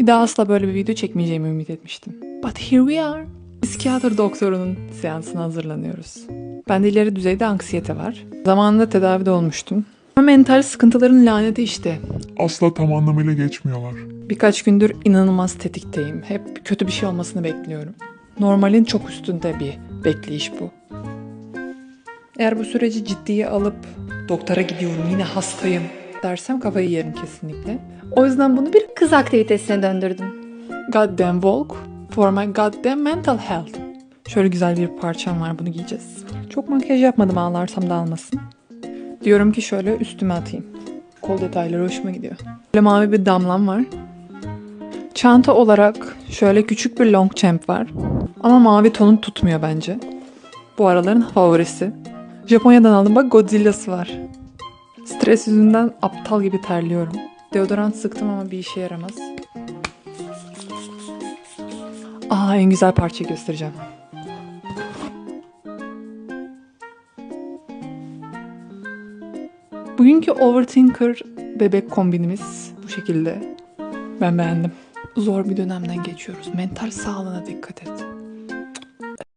Bir daha asla böyle bir video çekmeyeceğimi ümit etmiştim. But here we are. Psikiyatr doktorunun seansına hazırlanıyoruz. Bende ileri düzeyde anksiyete var. Zamanında tedavide olmuştum. Ama mental sıkıntıların laneti işte. Asla tam anlamıyla geçmiyorlar. Birkaç gündür inanılmaz tetikteyim. Hep kötü bir şey olmasını bekliyorum. Normalin çok üstünde bir bekleyiş bu. Eğer bu süreci ciddiye alıp doktora gidiyorum yine hastayım dersem kafayı yerim kesinlikle. O yüzden bunu bir Kız aktivitesine döndürdüm. goddamn walk for my goddamn mental health. Şöyle güzel bir parçam var bunu giyeceğiz. Çok makyaj yapmadım ağlarsam da almasın. Diyorum ki şöyle üstüme atayım. Kol detayları hoşuma gidiyor. Böyle mavi bir damlam var. Çanta olarak şöyle küçük bir long champ var. Ama mavi tonun tutmuyor bence. Bu araların favorisi. Japonya'dan aldım bak Godzilla'sı var. Stres yüzünden aptal gibi terliyorum. Deodorant sıktım ama bir işe yaramaz. Aa en güzel parçayı göstereceğim. Bugünkü Overthinker bebek kombinimiz bu şekilde. Ben beğendim. Zor bir dönemden geçiyoruz. Mental sağlığına dikkat et.